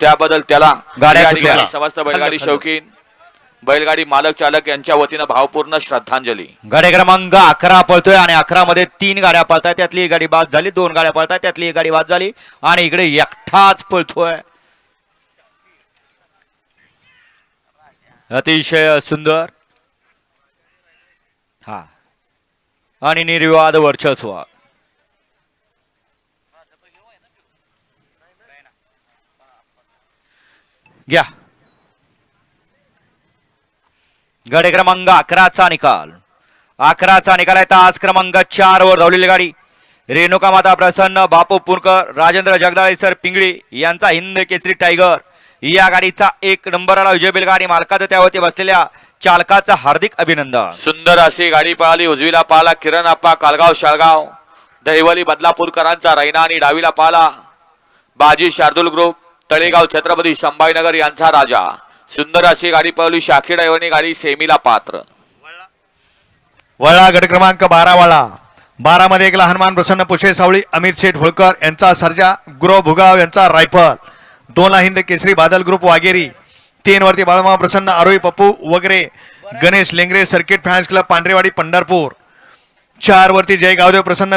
त्याबद्दल त्याला गाड्या समस्त बैलगाडी शौकीन. बैलगाडी मालक चालक यांच्या वतीनं भावपूर्ण श्रद्धांजली. गाडी क्रमांक अकरा पळतोय आणि अकरा मध्ये तीन गाड्या पळताय. त्यातली एक गाडी बाद झाली दोन गाड्या पळताय. त्यातली एक गाडी बाद झाली आणि इकडे एकटाच पळतोय. अतिशय सुंदर. हा. आणि निर्विवाद वर्चस्व. घ्या. गडे क्रमांक अकराचा निकाल. अकराचा निकाल आहे. तास क्रमांक चार वर धावलेली गाडी. रेणुका माता प्रसन्न बापू पुरकर राजेंद्र जगदाळे सर पिंगळी यांचा हिंद केसरी टायगर. या गाडीचा एक नंबरला विजय बैलगाडी मालकाचं त्यावरती बसलेल्या चालकाचं हार्दिक अभिनंदन. सुंदर अशी गाडी पळाली उजवीला पाला किरण आप्पा कालगाव शाळगाव. दहिवली बदलापूरकरांचा रैना आणि डावीला पाला बाजी शार्दुल ग्रुप तळेगाव छत्रपती संभाजीनगर यांचा राजा. सुंदर अशी गाडी पळवली शाखी ड्रायव्हरनी गाडी सेमीला पात्र. वळा गट क्रमांक बारा वाळा. बारा मध्ये एक लहानमान प्रसन्न पुषे सावळी अमित शेठ होळकर यांचा सर्जा गुरव भुगाव यांचा रायफल. दोन हिंद केसरी बादल ग्रुप वागेरी. तीन वरती बाळमा प्रसन्न आरोही पप्पू वगैरे Ganesh Lengare circuit fans club Pandharewadi Pandharpur. चार वरती जय गावदेव प्रसन्न